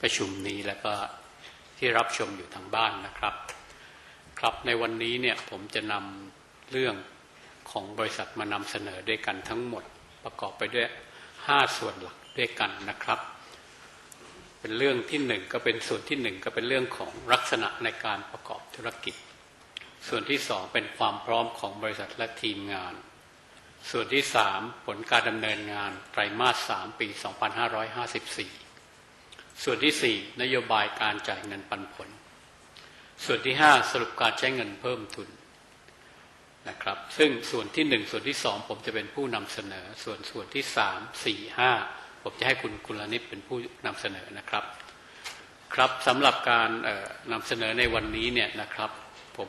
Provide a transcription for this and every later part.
ประชุมนี้แล้วก็ที่รับชมอยู่ทางบ้านนะครับ ครับในวันนี้เนี่ยผมจะนำเรื่องของบริษัทมานำเสนอด้วยกันทั้งหมดประกอบไปด้วย 5 ส่วนหลักด้วยกันนะครับ เป็นเรื่องที่หนึ่งก็เป็นส่วนที่หนึ่งก็เป็นเรื่องของลักษณะในการประกอบธุรกิจ ส่วนที่สองเป็นความพร้อมของบริษัทและทีมงาน ส่วนที่สามผลการดำเนินงานไตรมาสสามปี 2554 ส่วนที่สี่นโยบายการจ่ายเงินปันผล ส่วนที่ห้าสรุปการใช้เงินเพิ่มทุนนะครับ ซึ่งส่วนที่หนึ่งส่วนที่สองผมจะเป็นผู้นำเสนอ ส่วนส่วนที่สามสี่ห้าผมจะให้คุณกุลนิตเป็นผู้นำเสนอนะครับ ครับสำหรับการนำเสนอในวันนี้เนี่ยนะครับ ผม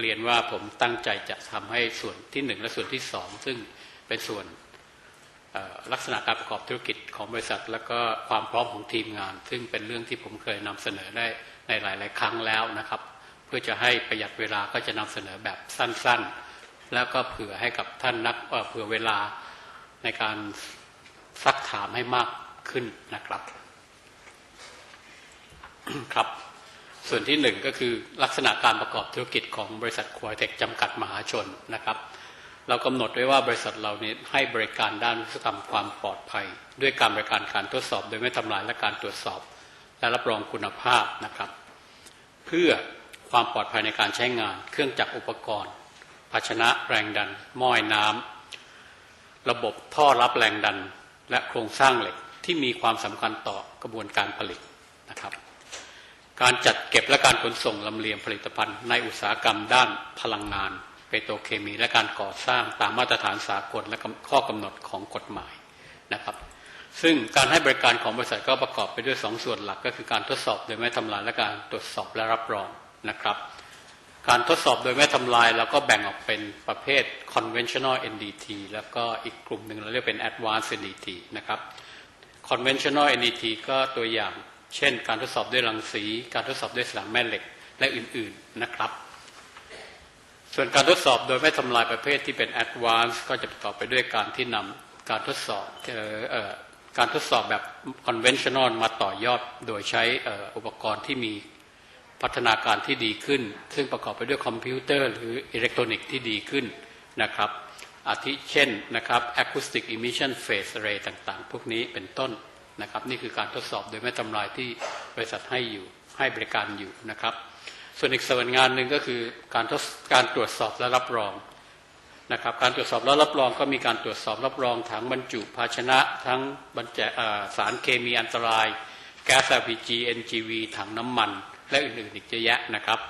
เรียนว่าผมตั้งใจจะทำให้ส่วนที่หนึ่งและส่วนที่สองซึ่งเป็นส่วน ลักษณะการประกอบธุรกิจของบริษัท แล้วก็ความพร้อมของทีมงาน ซึ่งเป็นเรื่องที่ผมเคยนำเสนอได้ในหลาย ๆ ครั้งแล้วนะครับ เพื่อจะให้ประหยัดเวลาก็จะนำเสนอแบบสั้น ๆ แล้วก็เผื่อให้กับท่านนักเอ่อเผื่อเวลาในการซักถามให้มากขึ้นนะครับ ครับ ส่วนที่หนึ่งก็คือลักษณะการประกอบธุรกิจของบริษัทควายเทคจำกัดมหาชนนะครับ เรากำหนดไว้ว่าบริษัทเรานี้ให้บริการด้านวิศวกรรมความปลอดภัย ด้วยการบริการการทดสอบ โดยไม่ทำลายและการตรวจสอบ และรับรองคุณภาพนะครับ เพื่อความปลอดภัยในการใช้งาน เครื่องจักรอุปกรณ์ ภาชนะแรงดัน หม้อยน้ำระบบท่อรับแรงดัน และโครงสร้างเหล็กที่มีความสำคัญต่อกระบวนการผลิตนะครับ การจัดเก็บและการขนส่งลำเลียงผลิตภัณฑ์ในอุตสาหกรรมด้านพลังงาน เปโตรเคมี และการก่อสร้างตามมาตรฐานสากลและข้อกำหนดของกฎหมายนะครับ ซึ่งการให้บริการของบริษัทก็ประกอบไปด้วยสองส่วนหลักก็คือการทดสอบโดยไม่ทำลายและการตรวจสอบและรับรองนะครับ การทดสอบโดยไม่ทำลายเราก็แบ่งออกเป็นประเภท conventional NDT แล้วก็อีกกลุ่มหนึ่งเราเรียกเป็น advanced NDT นะครับ conventional NDT ก็ตัวอย่าง เช่น การทดสอบด้วยรังสี การทดสอบด้วยสนามแม่เหล็กและอื่นๆนะครับ ส่วนการทดสอบโดยไม่ทำลายประเภทที่เป็น advanced ก็จะประกอบไปด้วยการที่นำการทดสอบออการทดสอบแบบ conventional มาต่อยอดโดยใช้อ,อ,อุปกรณ์ที่มีพัฒนาการที่ดีขึ้น ซึ่งประกอบไปด้วยคอมพิวเตอร์หรืออิเล็กทรอนิกส์ที่ดีขึ้นนะครับอาทิเช่นนะครับ acoustic emission phase array ต่างๆ พวกนี้เป็นต้นนะครับ นี่คือการทดสอบโดยไม่ทำลายที่บริษัทให้อยู่ให้บริการอยู่นะครับ ส่วนอีกส่วนงานหนึ่งก็คือการทดการตรวจสอบและรับรองนะครับ การตรวจสอบและรับรองก็มีการตรวจสอบรับรองถังบรรจุภาชนะ ทั้งบรรจสารเคมีอันตรายแก๊ส LPG NGV ถังน้ำมัน และอื่นๆอีกเยอะแยะนะครับ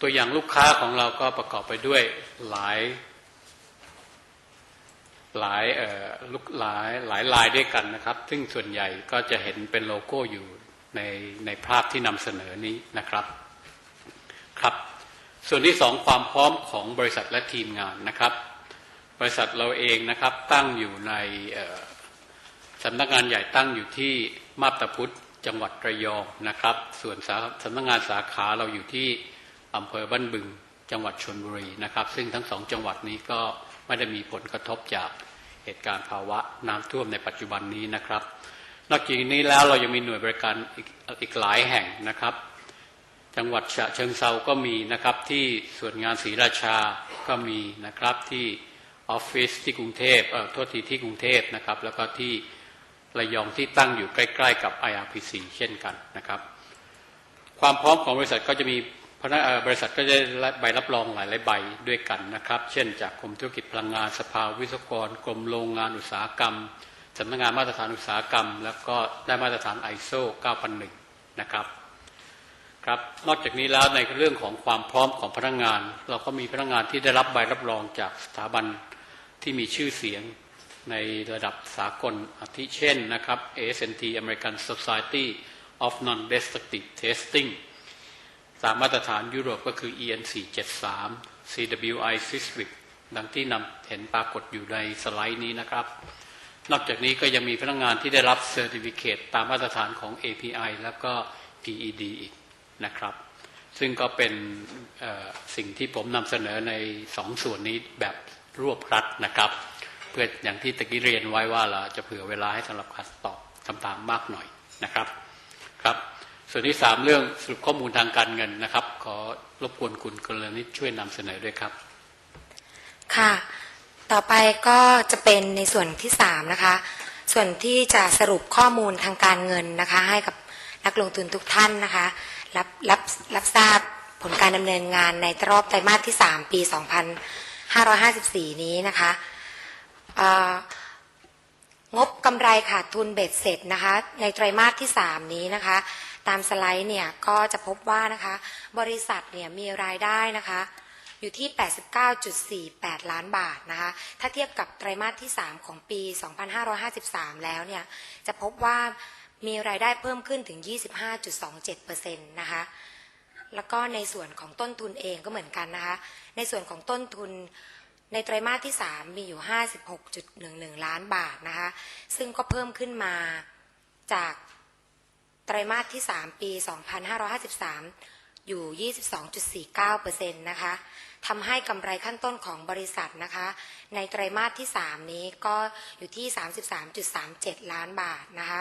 ตัวอย่างลูกค้าของเราก็ประกอบไปด้วยหลายหลายลูกหลายหลายลายด้วยกันนะครับ ซึ่งส่วนใหญ่ก็จะเห็นเป็นโลโก้อยู่ในในภาพที่นำเสนอนี้นะครับ ครับ ส่วนที่สองความพร้อมของบริษัทและทีมงานนะครับ บริษัทเราเองนะครับตั้งอยู่ในสำนักงานใหญ่ตั้งอยู่ที่มาบตาพุธจังหวัดระยองนะครับ ส่วนสำนักงานสาขาเราอยู่ที่อำเภอบ้านบึงจังหวัดชนบุรีนะครับ ซึ่งทั้งสองจังหวัดนี้ก็ไม่ได้มีผลกระทบจากเหตุการณ์ภาวะน้ำท่วมในปัจจุบันนี้นะครับ นอกจากนี้แล้วเรายังมีหน่วยบริการอีกอีกหลายแห่งนะครับ จังหวัดฉะเชิงเซาก็มีนะครับ ที่ส่วนงานศรีราชาก็มีนะครับที่ออฟฟิศที่กรุงเทพเอ่อโทษทีที่กรุงเทพนะครับ แล้วก็ที่ระยองที่ตั้งอยู่ใกล้ๆกับ IRPC เช่นกันนะครับ ความพร้อมของบริษัทก็จะมีพนักบริษัทก็จะได้ใบรับรองหลายๆใบด้วยกันนะครับ เช่น จากกรมธุรกิจพลังงานสภาวิศวกรกรมโรงงานอุตสาหกรรมสำนักงานมาตรฐานอุตสาหกรรม แล้วก็ได้มาตรฐาน ISO 9001 นะครับ ครับนอกจากนี้แล้วในเรื่องของความพร้อมของพนักงาน เราก็มีพนักงานที่ได้รับใบรับรองจากสถาบันที่มีชื่อเสียงในระดับสากลอาทิเช่นนะครับ ASNT American Society of Non-Destructive Testing ตามมาตรฐานยุโรปก็คือ EN 473 CWI SysWic ดังที่นำเห็นปรากฏอยู่ในสไลด์นี้นะครับ นอกจากนี้ก็ยังมีพนักงานที่ได้รับเซอร์ติฟิเคตตามมาตรฐานของ API แล้วก็ PED อีก นะครับ ซึ่งก็เป็นสิ่งที่ผมนำเสนอในสองส่วนนี้แบบรวบรัดนะครับ เพื่ออย่างที่ตะกี้เรียนไว้ว่าเราจะเผื่อเวลาให้สำหรับการตอบคำถามมากหน่อยนะครับครับ ส่วนที่สามเรื่องสรุปข้อมูลทางการเงินนะครับ ขอรบกวนคุณกรณิตช่วยนำเสนอด้วยครับ ค่ะ ต่อไปก็จะเป็นในส่วนที่สามนะคะ ส่วนที่จะสรุปข้อมูลทางการเงินนะคะ ให้กับนักลงทุนทุกท่านนะคะ รับรับรับทราบผลการดำเนินงานในรอบไตรมาสที่ 3 ปี 2554 นี้นะคะงบกำไรขาดทุนเบ็ดเสร็จนะคะในไตรมาสที่ 3 นี้นะคะ ตามสไลด์เนี่ยก็จะพบว่านะคะบริษัทเนี่ยมีรายได้นะคะอยู่ที่ 89.48 ล้านบาทนะคะ ถ้าเทียบกับไตรมาสที่ 3 ของปี 2553 แล้วเนี่ย จะพบว่า มีรายได้เพิ่มขึ้นถึง 25.27%นะคะ แล้วก็ในส่วนของต้นทุนเองก็เหมือนกันนะคะ ในส่วนของต้นทุนในไตรมาสที่ 3 มีอยู่ 56.11 ล้านบาทนะคะ ซึ่งก็เพิ่มขึ้นมาจากไตรมาสที่ 3 ปี 2553 อยู่ 22.49%นะคะ ทำให้กำไรขั้นต้นของบริษัทนะคะ ในไตรมาสที่ 3 นี้ก็อยู่ที่ 33.37 ล้านบาทนะคะ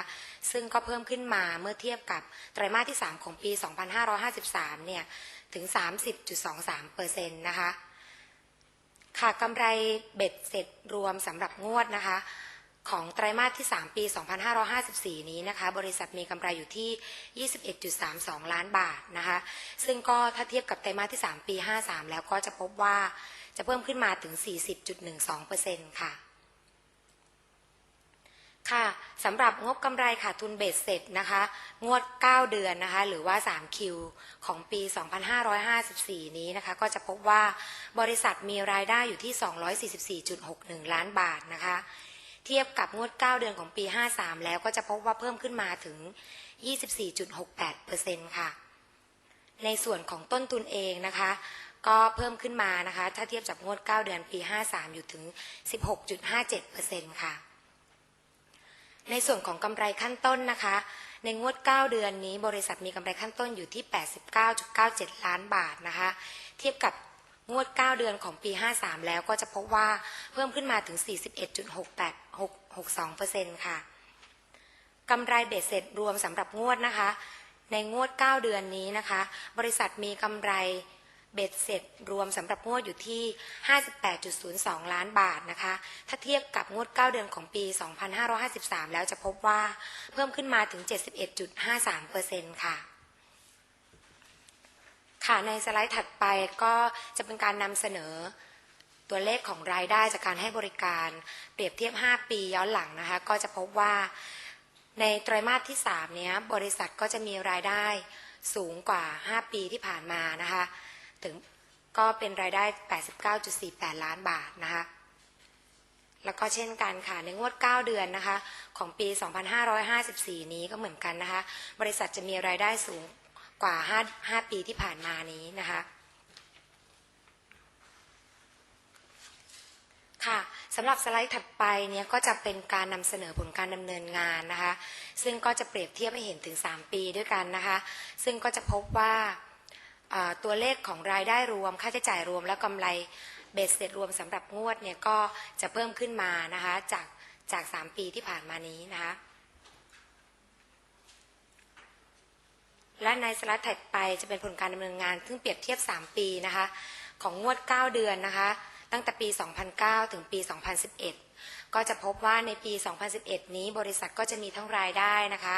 ซึ่งก็เพิ่มขึ้นมาเมื่อเทียบกับไตรมาสที่ 3 ของปี 2553 เนี่ย ถึง 30.23%นะคะค่ะกำไรเบ็ดเสร็จรวมสำหรับงวดนะคะ ของไตรมาสที่ 3 ปี 2554 นี้นะคะ บริษัทมีกำไรอยู่ที่ 21.32 ล้านบาทนะคะ ซึ่งก็ถ้าเทียบกับไตรมาสที่ 3 ปี 53 แล้วก็จะพบว่าจะเพิ่มขึ้นมาถึง 40.12%ค่ะค่ะสำหรับงบกำไรขาดทุนเบ็ดเสร็จนะคะ งวด 9 เดือนนะคะ หรือว่า 3 คิว ของปี 2554 นี้นะคะ ก็จะพบว่าบริษัทมีรายได้อยู่ที่ 244.61 ล้านบาทนะคะ เทียบกับงวด 9 เดือนของปี 53 แล้วก็จะพบว่าเพิ่มขึ้นมาถึง 24.68%ค่ะ ในส่วนของต้นทุนเองนะคะ ก็เพิ่มขึ้นมานะคะ ถ้าเทียบจากงวด 9 เดือนปี 53 อยู่ถึง 16.57%ค่ะ ในส่วนของกำไรขั้นต้นนะคะ ในงวด 9 เดือนนี้บริษัทมีกำไรขั้นต้นอยู่ที่ 89.97 ล้านบาทนะคะ เทียบกับ งวด 9 เดือนของปี 53 แล้วก็จะพบว่าเพิ่มขึ้นมาถึง 41.6862%ค่ะกำไรเบ็ดเสร็จรวมสำหรับงวดนะคะ ในงวด 9 เดือนนี้นะคะ บริษัทมีกำไรเบ็ดเสร็จรวมสำหรับงวดอยู่ที่ 58.02 ล้านบาทนะคะ ถ้าเทียบกับงวด 9 เดือนของปี 2553 แล้วจะพบว่าเพิ่มขึ้นมาถึง 71.53%ค่ะ ค่ะในสไลด์ถัดไปก็จะเป็นการนำเสนอตัวเลขของรายได้จากการให้บริการเปรียบเทียบ 5 ปีย้อนหลังนะคะ ก็จะพบว่าในไตรมาสที่ 3 เนี้ยบริษัทก็จะมีรายได้สูงกว่า 5 ปีที่ผ่านมานะคะ ถึงก็เป็นรายได้ 89.48 ล้านบาทนะคะ แล้วก็เช่นกันค่ะ ในงวด 9 เดือนนะคะ ของปี 2554 นี้ก็เหมือนกันนะคะ บริษัทจะมีรายได้สูง กว่า5 5ปีที่ผ่านมานี้นะคะ ค่ะสำหรับสไลด์ถัดไปเนี่ยก็จะเป็นการนำเสนอผลการดำเนินงานนะคะ ซึ่งก็จะเปรียบเทียบให้เห็นถึง 3 ปีด้วยกันนะคะ ซึ่งก็จะพบว่าอ่าตัวเลขของรายได้รวม ค่าใช้จ่ายรวม และกำไรเบสเสร็จรวมสำหรับงวดเนี่ยก็จะเพิ่มขึ้นมานะคะจากจาก 3 ปีที่ผ่านมานี้นะคะ และในสไลด์ถัดไปจะเป็นผลการดำเนินงาน ซึ่งเปรียบเทียบ 3 ปีนะคะ ของงวด 9 เดือนนะคะ ตั้งแต่ปี 2009 ถึงปี 2011 ก็จะพบว่าในปี 2011 นี้บริษัทก็จะมีทั้งรายได้นะคะ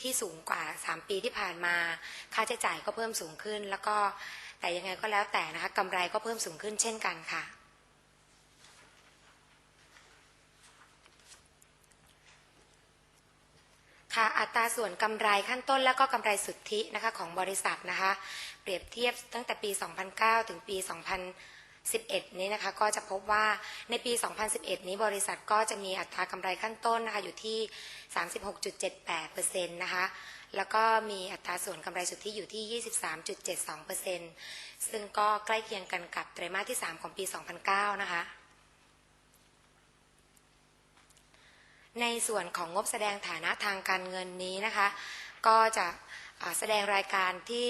ที่สูงกว่า 3 ปีที่ผ่านมา ค่าใช้จ่ายก็เพิ่มสูงขึ้น แล้วก็แต่ยังไงก็แล้วแต่นะคะกำไรก็เพิ่มสูงขึ้นเช่นกันค่ะ ค่ะอัตราส่วนกำไรขั้นต้นและก็กำไรสุทธินะคะของบริษัทนะคะ เปรียบเทียบตั้งแต่ปี 2009 ถึงปี 2011 นี้นะคะก็จะพบว่าในปี 2011 นี้บริษัทก็จะมีอัตรากำไรขั้นต้นนะคะอยู่ที่ 36.78%นะคะแล้วก็มีอัตราส่วนกำไรสุทธิอยู่ที่ 23.72%ซึ่งก็ใกล้เคียงกันกับไตรมาสที่ 3 ของปี 2009 นะคะ ในส่วนของงบแสดงฐานะทางการเงินนี้นะคะ ก็จะแสดงรายการที่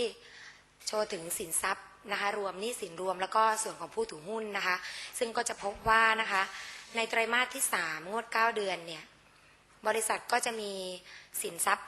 โชว์ถึงสินทรัพย์นะคะรวมหนี้สินรวมแล้วก็ส่วนของผู้ถือหุ้นนะคะ ซึ่งก็จะพบว่านะคะในไตรมาสที่ 3 งวด 9 เดือนเนี่ยบริษัทก็จะมีสินทรัพย์